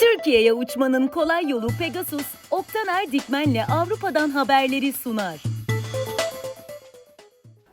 Türkiye'ye uçmanın kolay yolu Pegasus, Oktaner Dikmen'le Avrupa'dan haberleri sunar.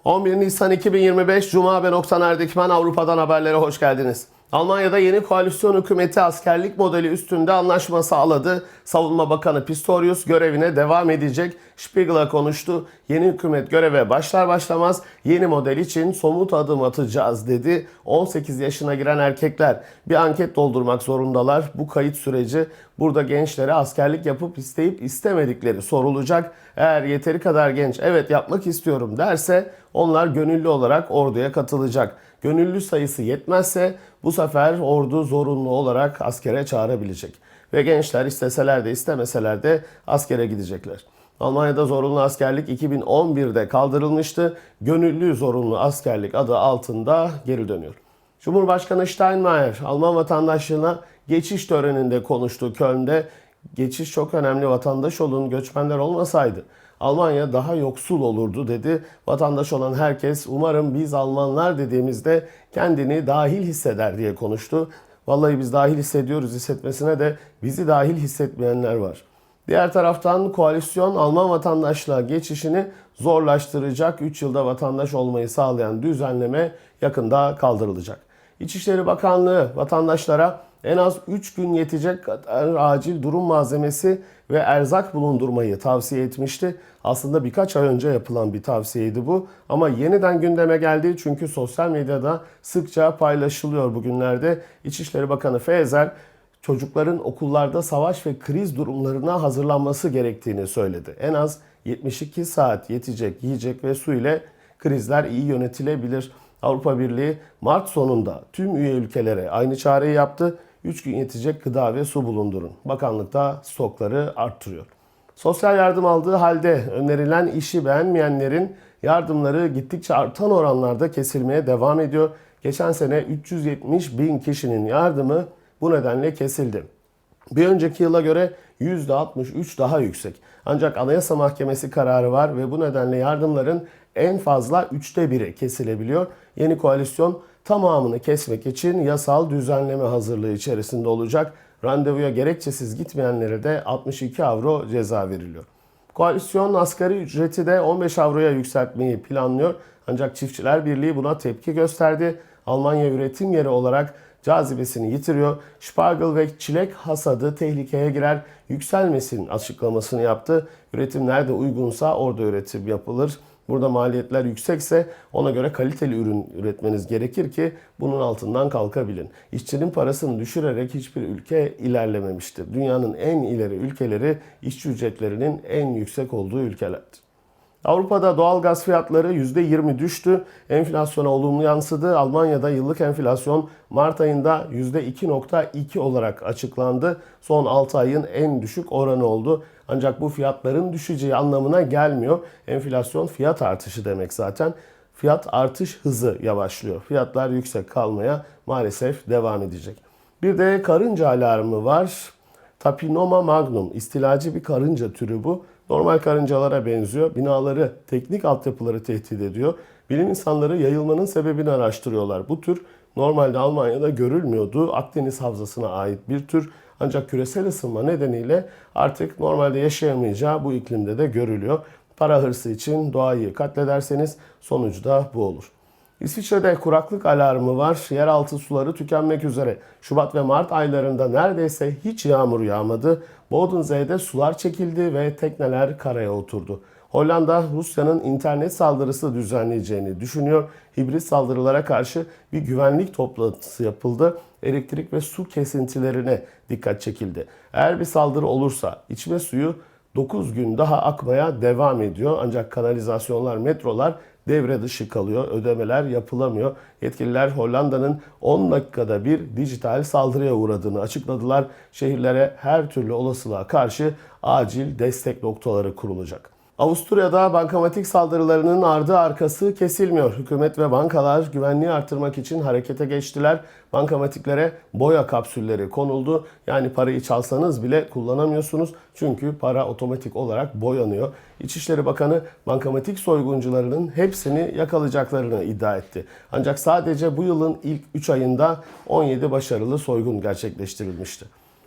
11 Nisan 2025 Cuma ben Oktan Erdikmen Avrupa'dan haberlere hoş geldiniz. Almanya'da yeni koalisyon hükümeti askerlik modeli üstünde anlaşma sağladı. Savunma Bakanı Pistorius görevine devam edecek. Spiegel'a konuştu. Yeni hükümet göreve başlar başlamaz yeni model için somut adım atacağız dedi. 18 yaşına giren erkekler bir anket doldurmak zorundalar. Bu kayıt süreci burada gençlere askerlik yapıp isteyip istemedikleri sorulacak. Eğer yeteri kadar genç evet yapmak istiyorum derse onlar gönüllü olarak orduya katılacak. Gönüllü sayısı yetmezse bu sefer ordu zorunlu olarak askere çağırabilecek. Ve gençler isteseler de istemeseler de askere gidecekler. Almanya'da zorunlu askerlik 2011'de kaldırılmıştı. Gönüllü zorunlu askerlik adı altında geri dönüyor. Cumhurbaşkanı Steinmeier Alman vatandaşlığına geçiş töreninde konuştu Köln'de. Geçiş çok önemli vatandaş olun göçmenler olmasaydı Almanya daha yoksul olurdu dedi. Vatandaş olan herkes umarım biz Almanlar dediğimizde kendini dahil hisseder diye konuştu. Vallahi biz dahil hissediyoruz hissetmesine de bizi dahil hissetmeyenler var. Diğer taraftan koalisyon Alman vatandaşlığa geçişini zorlaştıracak 3 yılda vatandaş olmayı sağlayan düzenleme yakında kaldırılacak. İçişleri Bakanlığı vatandaşlara en az 3 gün yetecek acil durum malzemesi ve erzak bulundurmayı tavsiye etmişti. Aslında birkaç ay önce yapılan bir tavsiyeydi bu ama yeniden gündeme geldi çünkü sosyal medyada sıkça paylaşılıyor bugünlerde. İçişleri Bakanı Fezer çocukların okullarda savaş ve kriz durumlarına hazırlanması gerektiğini söyledi. En az 72 saat yetecek yiyecek ve su ile krizler iyi yönetilebilir. Avrupa Birliği Mart sonunda tüm üye ülkelere aynı çağrıyı yaptı. 3 gün yetecek gıda ve su bulundurun. Bakanlık da stokları arttırıyor. Sosyal yardım aldığı halde önerilen işi beğenmeyenlerin yardımları gittikçe artan oranlarda kesilmeye devam ediyor. Geçen sene 370 bin kişinin yardımı bu nedenle kesildi. Bir önceki yıla göre %63 daha yüksek. Ancak Anayasa Mahkemesi kararı var ve bu nedenle yardımların en fazla üçte biri kesilebiliyor. Yeni koalisyon tamamını kesmek için yasal düzenleme hazırlığı içerisinde olacak. Randevuya gerekçesiz gitmeyenlere de 62 avro ceza veriliyor. Koalisyon asgari ücreti de 15 avroya yükseltmeyi planlıyor. Ancak Çiftçiler Birliği buna tepki gösterdi. Almanya üretim yeri olarak cazibesini yitiriyor. Spargel ve çilek hasadı tehlikeye girer. Yükselmesin açıklamasını yaptı. Üretim nerede uygunsa orada üretim yapılır. Burada maliyetler yüksekse ona göre kaliteli ürün üretmeniz gerekir ki bunun altından kalkabilin. İşçinin parasını düşürerek hiçbir ülke ilerlememiştir. Dünyanın en ileri ülkeleri işçi ücretlerinin en yüksek olduğu ülkelerdir. Avrupa'da doğal gaz fiyatları %20 düştü. Enflasyona olumlu yansıdı. Almanya'da yıllık enflasyon Mart ayında %2.2 olarak açıklandı. Son 6 ayın en düşük oranı oldu. Ancak bu fiyatların düşeceği anlamına gelmiyor. Enflasyon fiyat artışı demek zaten. Fiyat artış hızı yavaşlıyor. Fiyatlar yüksek kalmaya maalesef devam edecek. Bir de karınca alarmı var. Tapinoma magnum istilacı bir karınca türü bu. Normal karıncalara benziyor. Binaları, teknik altyapıları tehdit ediyor. Bilim insanları yayılmanın sebebini araştırıyorlar. Bu tür normalde Almanya'da görülmüyordu. Akdeniz havzasına ait bir tür. Ancak küresel ısınma nedeniyle artık normalde yaşayamayacağı bu iklimde de görülüyor. Para hırsı için doğayı katlederseniz sonucu da bu olur. İsviçre'de kuraklık alarmı var. Yeraltı suları tükenmek üzere. Şubat ve Mart aylarında neredeyse hiç yağmur yağmadı. Bodensee'de sular çekildi ve tekneler karaya oturdu. Hollanda Rusya'nın internet saldırısı düzenleyeceğini düşünüyor. Hibrit saldırılara karşı bir güvenlik toplantısı yapıldı. Elektrik ve su kesintilerine dikkat çekildi. Eğer bir saldırı olursa içme suyu 9 gün daha akmaya devam ediyor. Ancak kanalizasyonlar, metrolar devre dışı kalıyor. Ödemeler yapılamıyor. Yetkililer Hollanda'nın 10 dakikada bir dijital saldırıya uğradığını açıkladılar. Şehirlere her türlü olasılığa karşı acil destek noktaları kurulacak. Avusturya'da bankamatik saldırılarının ardı arkası kesilmiyor. Hükümet ve bankalar güvenliği artırmak için harekete geçtiler. Bankamatiklere boya kapsülleri konuldu. Yani parayı çalsanız bile kullanamıyorsunuz. Çünkü para otomatik olarak boyanıyor. İçişleri Bakanı bankamatik soyguncularının hepsini yakalayacaklarını iddia etti. Ancak sadece bu yılın ilk 3 ayında 17 başarılı soygun gerçekleştirilmişti.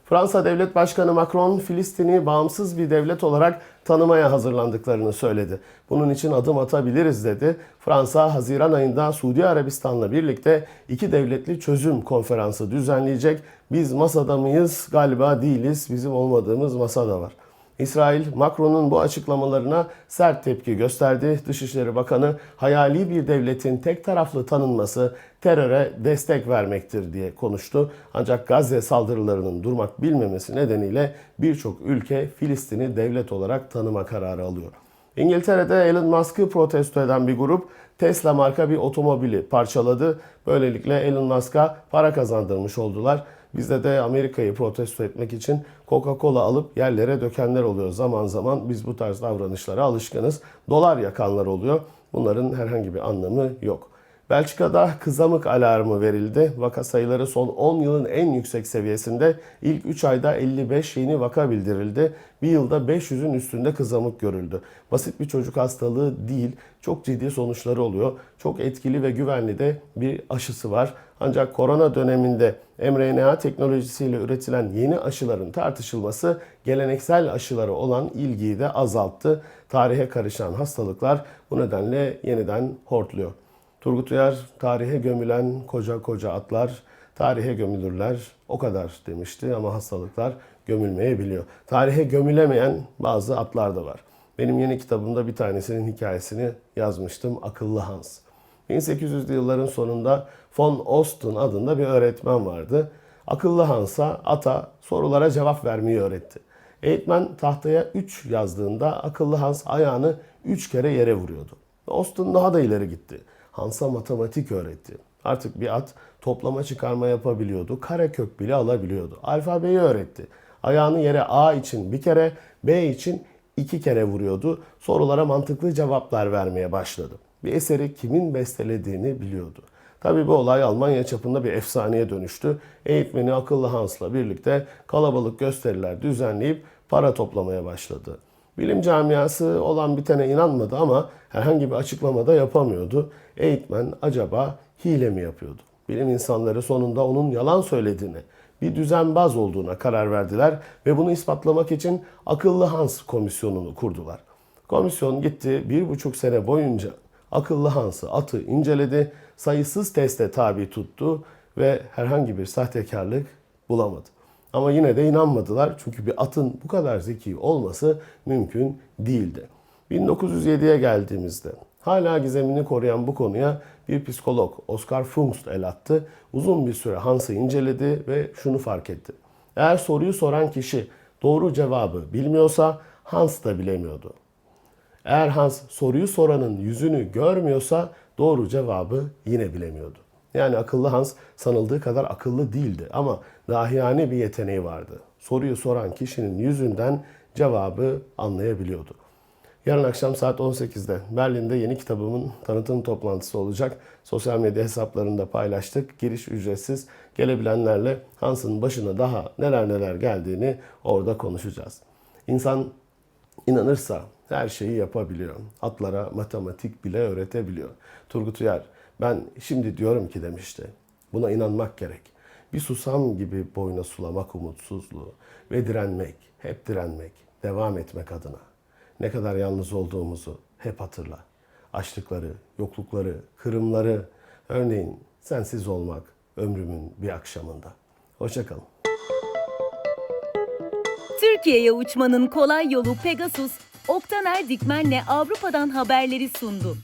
Fransa Devlet Başkanı Macron, Filistin'i bağımsız bir devlet olarak tanımaya hazırlandıklarını söyledi. Bunun için adım atabiliriz dedi. Fransa, Haziran ayında Suudi Arabistan'la birlikte iki devletli çözüm konferansı düzenleyecek. Biz masada mıyız? Galiba değiliz. Bizim olmadığımız masada var. İsrail, Macron'un bu açıklamalarına sert tepki gösterdi. Dışişleri Bakanı, hayali bir devletin tek taraflı tanınması teröre destek vermektir diye konuştu. Ancak Gazze saldırılarının durmak bilmemesi nedeniyle birçok ülke Filistin'i devlet olarak tanıma kararı alıyor. İngiltere'de Elon Musk'ı protesto eden bir grup Tesla marka bir otomobili parçaladı. Böylelikle Elon Musk'a para kazandırmış oldular. Bizde de Amerika'yı protesto etmek için Coca-Cola alıp yerlere dökenler oluyor. Zaman zaman biz bu tarz davranışlara alışkınız. Dolar yakanlar oluyor. Bunların herhangi bir anlamı yok. Belçika'da kızamık alarmı verildi. Vaka sayıları son 10 yılın en yüksek seviyesinde. İlk 3 ayda 55 yeni vaka bildirildi. Bir yılda 500'ün üstünde kızamık görüldü. Basit bir çocuk hastalığı değil, çok ciddi sonuçları oluyor. Çok etkili ve güvenli de bir aşısı var. Ancak korona döneminde mRNA teknolojisiyle üretilen yeni aşıların tartışılması geleneksel aşılara olan ilgiyi de azalttı. Tarihe karışan hastalıklar bu nedenle yeniden hortluyor. Turgut Uyar, tarihe gömülen koca koca atlar tarihe gömülürler o kadar demişti ama hastalıklar gömülmeyebiliyor. Tarihe gömülemeyen bazı atlar da var. Benim yeni kitabımda bir tanesinin hikayesini yazmıştım. Akıllı Hans. 1800'lü yılların sonunda von Osten adında bir öğretmen vardı. Akıllı Hans'a, ata sorulara cevap vermeyi öğretti. Eğitmen tahtaya 3 yazdığında akıllı Hans ayağını 3 kere yere vuruyordu. Osten daha da ileri gitti. Hans'a matematik öğretti. Artık bir at toplama çıkarma yapabiliyordu. Karekök bile alabiliyordu. Alfabeyi öğretti. Ayağını yere A için bir kere, B için iki kere vuruyordu. Sorulara mantıklı cevaplar vermeye başladı. Bir eseri kimin bestelediğini biliyordu. Tabii bu olay Almanya çapında bir efsaneye dönüştü. Eğitmeni akıllı Hans'la birlikte kalabalık gösteriler düzenleyip para toplamaya başladı. Bilim camiası olan bitene inanmadı ama herhangi bir açıklama da yapamıyordu. Eğitmen acaba hile mi yapıyordu? Bilim insanları sonunda onun yalan söylediğini, bir düzenbaz olduğuna karar verdiler ve bunu ispatlamak için Akıllı Hans komisyonunu kurdular. Komisyon gitti bir buçuk sene boyunca Akıllı Hans'ı atı inceledi, sayısız teste tabi tuttu ve herhangi bir sahtekarlık bulamadı. Ama yine de inanmadılar çünkü bir atın bu kadar zeki olması mümkün değildi. 1907'ye geldiğimizde hala gizemini koruyan bu konuya bir psikolog Oscar Fungst el attı. Uzun bir süre Hans'ı inceledi ve şunu fark etti. Eğer soruyu soran kişi doğru cevabı bilmiyorsa Hans da bilemiyordu. Eğer Hans soruyu soranın yüzünü görmüyorsa doğru cevabı yine bilemiyordu. Yani akıllı Hans sanıldığı kadar akıllı değildi ama dahiyane bir yeteneği vardı. Soruyu soran kişinin yüzünden cevabı anlayabiliyordu. Yarın akşam saat 18'de Berlin'de yeni kitabımın tanıtım toplantısı olacak. Sosyal medya hesaplarında paylaştık. Giriş ücretsiz. Gelebilenlerle Hans'ın başına daha neler neler geldiğini orada konuşacağız. İnsan inanırsa her şeyi yapabiliyor. Atlara matematik bile öğretebiliyor. Turgut Uyar ben şimdi diyorum ki demişti. Buna inanmak gerek. Bir susam gibi boyuna sulamak umutsuzluğu ve direnmek, hep direnmek, devam etmek adına. Ne kadar yalnız olduğumuzu hep hatırla. Açlıkları, yoklukları, kırımları, örneğin sensiz olmak ömrümün bir akşamında. Hoşçakalın. Türkiye'ye uçmanın kolay yolu Pegasus, Oktaner Dikmen'le Avrupa'dan haberleri sundu.